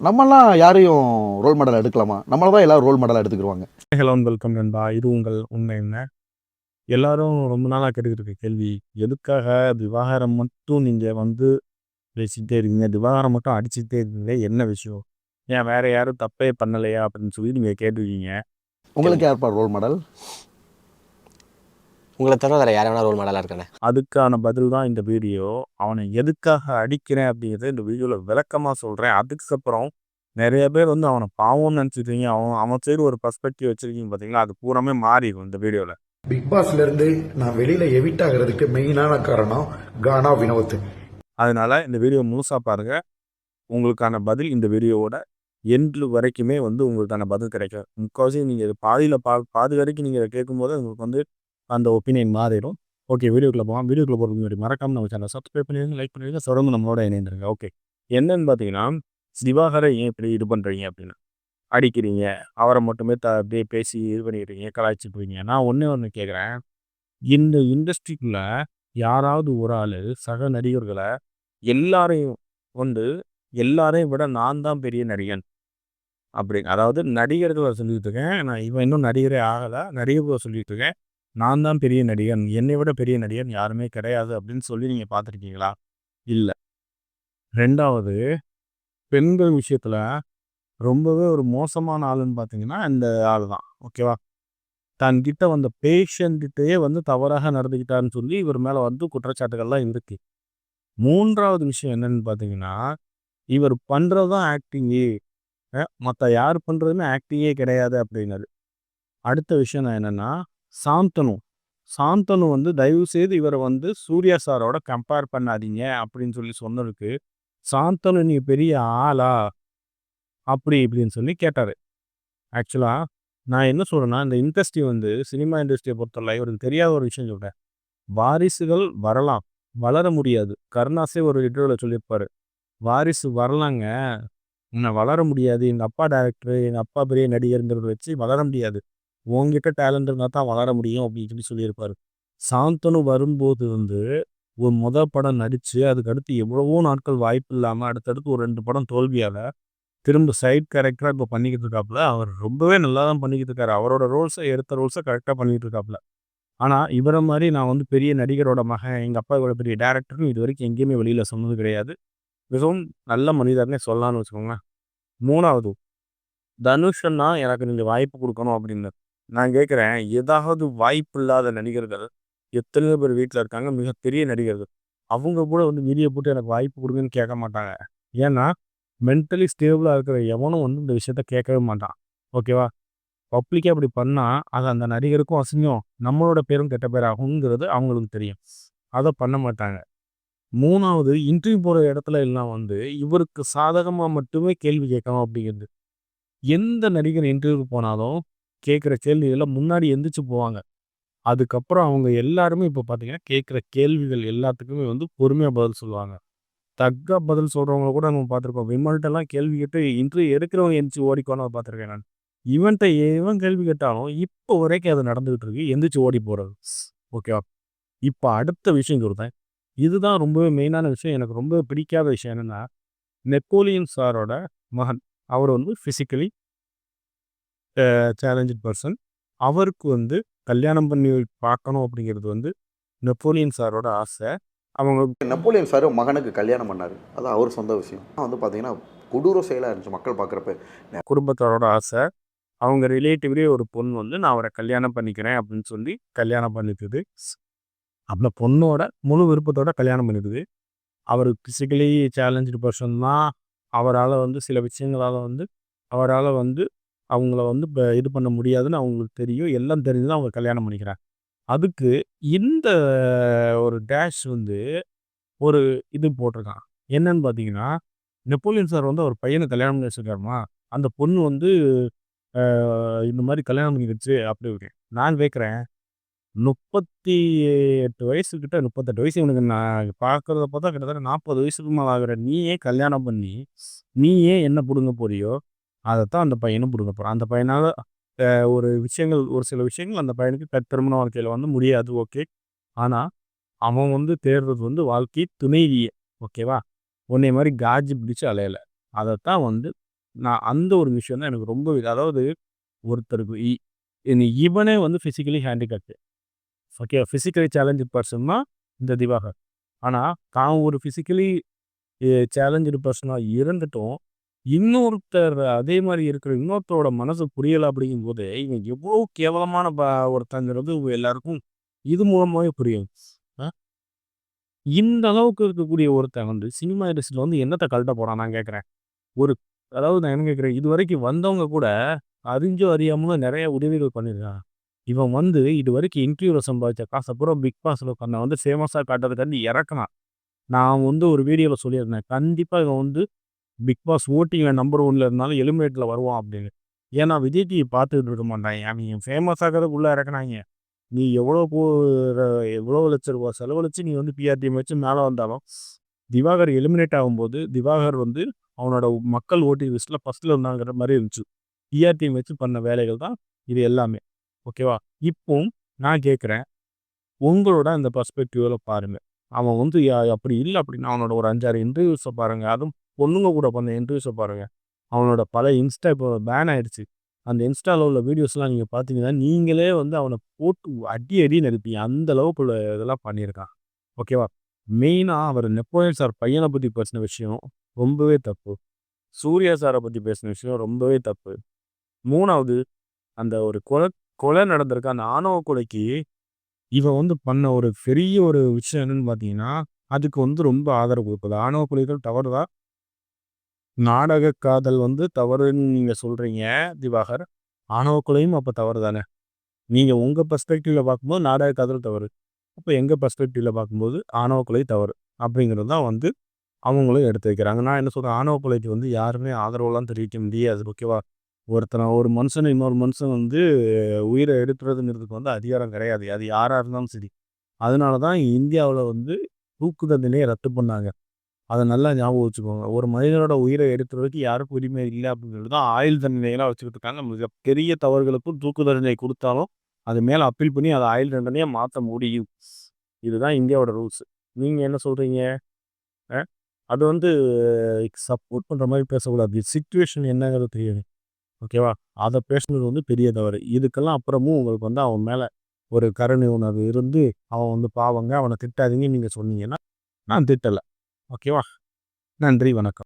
நம்மலாம் யாரையும் role model எடுக்கலாமா? நம்மள தான் எல்லாரும் ரோல் மாடலாக எடுத்துக்கிடுவாங்க ஹலோ வெல்கம் நண்பா. இது உங்கள் உண்மை என்ன? எல்லாரும் ரொம்ப நாளாக கேட்டுக்கிட்டு இருக்க கேள்வி எதுக்காக விவகாரம் மட்டும் நீங்கள் வந்து பேசிக்கிட்டே இருக்கீங்க? விவகாரம் மட்டும் அடிச்சுக்கிட்டே இருக்கீங்க என்ன விஷயம்? ஏன் வேற யாரும் தப்பே பண்ணலையா? அப்படின்னு சொல்லி நீங்கள் கேட்டிருக்கீங்க. உங்களுக்கு யார்ப்பா ரோல் மாடல் உங்களை தவிர வேறு யாரை வேணா ரோல் மாடலாக இருக்கானே. அதுக்கான பதில் தான் இந்த வீடியோ அவனை எதுக்காக அடிக்கிறேன் அப்படிங்கிறத இந்த வீடியோவில் விளக்கமாக சொல்கிறேன் அதுக்கப்புறம் நிறைய பேர் வந்து அவனை பாவம்னு நினச்சிருக்கீங்க அவன் அவன் சைடு ஒரு பர்ஸ்பெக்டிவ் வச்சுருக்கீங்க பார்த்தீங்களா? அது பூராமே மாறிடும் இந்த வீடியோவில் பிக் பாஸ்ல இருந்து நான் வெளியில எவிட் ஆகிறதுக்கு மெயினான காரணம் கானா வினோத். அதனால இந்த வீடியோ முழுசாக பாருங்க. உங்களுக்கான பதில் இந்த வீடியோவோட எண்டு வரைக்குமே வந்து உங்களுக்கான பதில் கிடைக்கும். முக்கால்வாசி நீங்கள் பாதியில் பா பாதி வரைக்கும் நீங்கள் கேட்கும்போது உங்களுக்கு வந்து அந்த ஒப்பீனியன் மாறிடும். ஓகே வீடியோக்குள்ள போகலாம். வீடியோக்குள்ள போகிறது முன்னாடி மறக்காம நம்ம சேனல் சப்ஸ்கிரைப் பண்ணிடுங்க லைக் பண்ணிடுங்க தொடர்ந்து நம்மளோட இணைந்துருங்க. ஓகே என்னன்னு பார்த்தீங்கன்னா திவாகரை ஏன் இப்படி இது பண்ணுறீங்க அப்படின்னு அடிக்கிறீங்க அவரை மட்டுமே த அப்படியே பேசி இது பண்ணிடுறீங்க கலாய்ச்சிட்டு இருக்கீங்க நான் ஒன்றே ஒன்று கேட்குறேன் இந்த இண்டஸ்ட்ரிக்குள்ளே யாராவது ஒரு ஆள் சக நடிகர்களை எல்லாரையும் வந்து எல்லாரையும் விட நான் தான் பெரிய நடிகன். அப்படி அதாவது நடிகர்களை சொல்லிட்டு இருக்கேன். நான் இவன் இன்னும் நடிகரே ஆகலை. நடிகர்களை சொல்லிட்டு இருக்கேன். நான் தான் பெரிய நடிகன் என்னை விட பெரிய நடிகன் யாருமே கிடையாது அப்படின்னு சொல்லி நீங்கள் பார்த்துருக்கீங்களா? இல்லை. ரெண்டாவது பெண்கள் விஷயத்தில் ரொம்பவே ஒரு மோசமான ஆளுன்னு பார்த்தீங்கன்னா இந்த ஆள் தான். ஓகேவா? தன்கிட்ட வந்த பேஷண்ட்கிட்டயே வந்து தவறாக நடந்துக்கிட்டாருன்னு சொல்லி இவர் மேலே வந்து குற்றச்சாட்டுகள்லாம் இருக்கு. மூன்றாவது விஷயம் என்னன்னு பார்த்தீங்கன்னா இவர் பண்ணுறது தான் ஆக்டிங்கு மற்ற யார் பண்ணுறதுமே ஆக்டிங்கே கிடையாது அப்படின்னாரு. அடுத்த விஷயம் நான் என்னென்னா சாந்தனு. சாந்தனு வந்து தயவு செய்து இவரை வந்து சூர்யா சாரோட கம்பேர் பண்ணாதீங்க அப்படின்னு சொல்லி சொன்னதுக்கு சாந்தனு நீ பெரிய ஆளா? அப்படி இப்படின்னு சொல்லி கேட்டார். ஆக்சுவலாக நான் என்ன சொல்கிறேன்னா இந்த இண்டஸ்ட்ரி வந்து சினிமா இண்டஸ்ட்ரியை பொறுத்தவரை இவருக்கு தெரியாத ஒரு விஷயம் சொல்கிறேன் வாரிசுகள் வரலாம் வளர முடியாது. கருணாசே ஒரு இன்டர்வியூவில் சொல்லியிருப்பார். வாரிசு வரலாங்க. உன்னை வளர முடியாது. எங்கள் அப்பா டேரக்டர் எங்கள் அப்பா பெரிய நடிகருங்கிறத வச்சு வளர முடியாது. உங்ககிட்ட டேலண்ட் இருந்தால் தான் வளர முடியும் அப்படின்னு சொல்லி சொல்லியிருப்பார். சாந்தனு வரும்போது வந்து ஒரு முத படம் நடித்து அதுக்கு அடுத்து எவ்வளவோ நாட்கள் வாய்ப்பு இல்லாமல் அடுத்தடுத்து ஒரு ரெண்டு படம் தோல்வியால் திரும்ப சைட் கேரக்டராக இப்போ பண்ணிக்கிட்டு இருக்காப்புல. அவர் ரொம்பவே நல்லா தான் பண்ணிக்கிட்டு இருக்காரு. அவரோட ரோல்ஸை எடுத்த ரோல்ஸை கரெக்டாக பண்ணிக்கிட்டு இருக்காப்புல. ஆனால் இவரை மாதிரி நான் வந்து பெரிய நடிகரோட மகன் எங்கள் அப்பா இவ்வளோ பெரிய டேரக்டர்னு இது வரைக்கும் எங்கேயுமே வெளியில் சொன்னது கிடையாது. மிகவும் நல்ல மனிதர்னே சொல்லலாம்னு வச்சுக்கோங்க மூணாவது தனுஷன்னா எனக்கு நீங்கள் வாய்ப்பு கொடுக்கணும் அப்படின்னு. நான் கேட்குறேன் ஏதாவது வாய்ப்பு இல்லாத நடிகர்கள் எத்தனையோ பேர் வீட்டில் இருக்காங்க மிகப்பெரிய நடிகர்கள். அவங்க கூட வந்து வீடியோ போட்டு எனக்கு வாய்ப்பு கொடுங்கன்னு கேட்க மாட்டாங்க. ஏன்னா மென்டலி ஸ்டேபிளாக இருக்கிற எவனும் வந்து இந்த விஷயத்த கேட்கவே மாட்டான். ஓகேவா பப்ளிக்கே அப்படி பண்ணால் அது அந்த நடிகருக்கும் அசிங்கம் நம்மளோட பேரும் கெட்ட பேர் ஆகுங்கிறது அவங்களுக்கு தெரியும். அதை பண்ண மாட்டாங்க. மூணாவது இன்டர்வியூ போகிற இடத்துல எல்லாம் வந்து இவருக்கு சாதகமாக மட்டுமே கேள்வி கேட்கணும் அப்படிங்கிறது. எந்த நடிகர் இன்டர்வியூ போனாலும் கேட்குற கேள்விகளை முன்னாடி எந்திரிச்சு போவாங்க. அதுக்கப்புறம் அவங்க எல்லாருமே இப்போ பார்த்தீங்கன்னா கேட்குற கேள்விகள் எல்லாத்துக்குமே வந்து பொறுமையாக பதில் சொல்லுவாங்க. தக்க பதில் சொல்கிறவங்க கூட நம்ம பார்த்துருக்கோம் விமல்கிட்டலாம் கேள்வி கேட்டு இன்று எடுக்கிறவங்க எந்திரிச்சு ஓடிக்கோன்னு பார்த்துருக்கேன் நான். இவன்கிட்ட எவன் கேள்வி கேட்டாலும் இப்போ வரைக்கும் அது நடந்துகிட்டு இருக்கு. எந்திரிச்சு ஓடி போகிறது ஓகேவா? இப்போ அடுத்த விஷயம் கொடுத்தேன் இதுதான் ரொம்பவே மெயினான விஷயம். எனக்கு ரொம்ப பிடிக்காத விஷயம் என்னென்னா நெப்போலியன் சாரோட மகன். அவர் வந்து ஃபிசிக்கலி சேலஞ்சட் பர்சன் அவருக்கு வந்து கல்யாணம் பண்ணி பார்க்கணும் அப்படிங்கிறது வந்து நெப்போலியன் சாரோட ஆசை. அவங்க நெப்போலியன் சார் மகனுக்கு கல்யாணம் பண்ணார். அது அவர் சொந்த விஷயம். வந்து பார்த்தீங்கன்னா கொடூர செயலாக இருந்துச்சு மக்கள் பார்க்குறப்ப குடும்பத்தோட ஆசை. அவங்க ரிலேட்டிவ்லேயே ஒரு பொண்ணு வந்து நான் அவரை கல்யாணம் பண்ணிக்கிறேன் அப்படின்னு சொல்லி கல்யாணம் பண்ணிக்குது அந்த பொண்ணோட முழு விருப்பத்தோட கல்யாணம் பண்ணிக்குது அவர் ஃபிசிக்கலி சேலஞ்சு பர்சன் தான். அவரால் வந்து சில விஷயங்களால் வந்து அவரால் வந்து அவங்கள வந்து இப்போ இது பண்ண முடியாதுன்னு அவங்களுக்கு தெரியும். எல்லாம் தெரிஞ்சு தான் அவங்க கல்யாணம் பண்ணிக்கிறாங்க. அதுக்கு இந்த ஒரு டேஷ் வந்து ஒரு இது போட்டிருக்கான். என்னன்னு பார்த்தீங்கன்னா நெப்போலியன் சார் வந்து அவர் பையனை கல்யாணம் பண்ணி வச்சிருக்காருமா? அந்த பொண்ணு வந்து இந்த மாதிரி கல்யாணம் பண்ணிக்கிடுச்சு அப்படி இருக்கேன் நான் கேட்குறேன் முப்பத்தி எட்டு வயசுக்கிட்ட முப்பத்தெட்டு வயசு இவனுக்கு நான் பார்க்குறத பார்த்தா கிட்டத்தட்ட நாற்பது வயசுக்கு மேலே ஆகிற. நீயே கல்யாணம் பண்ணி நீயே என்ன பிடுங்க போறியோ? அதைத்தான் அந்த பையனும் பிடுங்க போகிறான் அந்த பையனால் ஒரு விஷயங்கள் ஒரு சில விஷயங்கள் அந்த பையனுக்கு க திருமண வாழ்க்கையில் வந்து முடியாது ஓகே. ஆனால் அவன் வந்து தேடுறது வந்து வாழ்க்கை துணைவியை ஓகேவா? உன்னை மாதிரி காஜி பிடிச்சி அலையலை. அதைத்தான் வந்து நான் அந்த ஒரு விஷயம் தான் எனக்கு ரொம்ப அதாவது ஒருத்தருக்கு இ இவனே வந்து physically handicapped okay physically challenge person தான் இந்த திவாகர். ஆனால் தான் ஒரு ஃபிசிக்கலி சேலஞ்சு பர்சனாக இருந்துட்டும் இன்னொருத்தர் அதே மாதிரி இருக்கிற இன்னொருத்தரோட மனசு புரியலை அப்படிங்கும்போது இவன் எவ்வளோ கேவலமான ப ஒருத்தங்கிறது எல்லாருக்கும் இது மூலமாகவே புரியும். இந்த அளவுக்கு இருக்கக்கூடிய ஒருத்தன் வந்து சினிமா இண்டஸ்ட்ரியில் வந்து என்னத்தை கழட்ட போறான் நான் கேட்குறேன். ஒரு அதாவது நான் என்ன கேட்குறேன் இது வரைக்கும் வந்தவங்க கூட அறிஞ்சோ அறியாமலும் நிறைய உதவிகள் பண்ணியிருக்கான் இவன் வந்து இது வரைக்கும் இன்டர்வியூவில் சம்பாதிச்ச காசை பூரா பிக் பாஸில் உட்காந்து வந்து ஃபேமஸாக காட்டுறதுக்காண்டி இறக்குனான் நான் வந்து ஒரு வீடியோவில் சொல்லியிருந்தேன் கண்டிப்பாக இவன் வந்து பிக் பாஸ் ஓட்டிங்கில் நம்பர் ஒன்ல இருந்தாலும் எலிமினேட்டில் வருவான் அப்படின்னு. ஏன்னா விஜய் டிவி பார்த்துக்கிட்டு இருக்க மாட்டாங்க அவங்க ஃபேமஸ் ஆகிறதுக்குள்ளே இறக்குனாங்க. நீ எவ்வளோ போ எவ்வளோ லட்ச ரூபா செலவழித்து நீ வந்து பிஆர்டிஎம் வச்சு மேலே வந்தாலும் திவாகர் எலிமினேட் ஆகும்போது திவாகர் வந்து அவனோட மக்கள் ஓட்டி லிஸ்ட்டில் ஃபஸ்ட்டில் இருந்தாங்கிற மாதிரி இருந்துச்சு. பிஆர்டிஎம் வச்சு பண்ண வேலைகள் தான் இது எல்லாமே. ஓகேவா இப்போ நான் கேட்குறேன். உங்களோட அந்த பர்ஸ்பெக்டிவில் பாருங்கள் அவன் வந்து அப்படி இல்லை அப்படின்னா அவனோட ஒரு அஞ்சாறு இன்டர்வியூஸை பாருங்கள் அதுவும் பொண்ணுங்க கூட பண்ண இன்டர்வியூஸை பாருங்கள் அவனோட பல இன்ஸ்டா இப்போ பேன் ஆகிடுச்சு அந்த இன்ஸ்டாவில் உள்ள வீடியோஸ்லாம் நீங்கள் பார்த்தீங்கன்னா நீங்களே வந்து அவனை போட்டு அடி அடி நடிப்பீங்க அந்த அளவுக்கு இதெல்லாம் பண்ணியிருக்கான். ஓகேவா மெயினாக அவர் நெப்போலியன் சார் பையனை பற்றி பேசின விஷயம் ரொம்பவே தப்பு. சூர்யா சாரை பற்றி பேசின விஷயம் ரொம்பவே தப்பு. மூணாவது அந்த ஒரு கொலை கொலை நடந்திருக்க. அந்த ஆணவ கொலைக்கு இவன் வந்து பண்ண ஒரு பெரிய ஒரு விஷயம் என்னன்னு பார்த்தீங்கன்னா அதுக்கு வந்து ரொம்ப ஆதரவு கொடுப்பது ஆணவ கொலைகள் தவறுதான் நாடக காதல் வந்து தவறுன்னு நீங்கள் சொல்கிறீங்க திவாகர். ஆணவக்குலையும் அப்போ தவறு தானே நீங்கள் உங்கள் பர்ஸ்பெக்டிவில் பார்க்கும்போது நாடக காதல் தவறு. அப்போ எங்கள் பர்ஸ்பெக்டிவில் பார்க்கும்போது ஆணவக்குலை தவறு அப்படிங்கிறது தான் வந்து அவங்களும் எடுத்து வைக்கிறாங்க. நான் என்ன சொல்கிறேன் ஆணவக்குலைக்கு வந்து யாருமே ஆதரவுலாம் தெரிவிக்க முடியாது. ஓகேவா? ஒருத்தனை ஒரு மனுஷன் இன்னொரு மனுஷன் வந்து உயிரை எடுக்கிறதுங்கிறதுக்கு வந்து அதிகாரம் கிடையாது. அது யாராக இருந்தாலும் சரி. அதனால தான் இந்தியாவில் வந்து தூக்கு தண்டனையை ரத்து பண்ணாங்க. அதை நல்லா ஞாபகம் வச்சுக்கோங்க. ஒரு மனிதனோட உயிரை எடுக்கிறதுக்கு யாருக்கும் உரிமை இல்லை அப்படிங்கிறது தான் ஆயுள் தண்டனைகளாக வச்சுக்கிட்டு இருக்காங்க. மிக பெரிய தவறுகளுக்கும் தூக்கு தண்டனை கொடுத்தாலும் அது மேலே அப்பீல் பண்ணி அதை ஆயுள் தண்டனையை மாற்ற முடியும். இதுதான் இந்தியாவோட ரூல்ஸ். நீங்கள் என்ன சொல்கிறீங்க அது வந்து சப்போர்ட் பண்ணுற மாதிரி பேசக்கூடாது. சுச்சுவேஷன் என்னங்கிறது தெரியாது. ஓகேவா? அதை பேசுனது வந்து பெரிய தவறு. இதுக்கெல்லாம் அப்புறமும் உங்களுக்கு வந்து அவன் மேலே ஒரு கருணை உணர்வு இருந்து அவன் வந்து பாவங்க அவனை திட்டாதீங்கன்னு நீங்கள் சொன்னீங்கன்னா நான் திட்டலை. ஓகேவா? நன்றி வணக்கம்.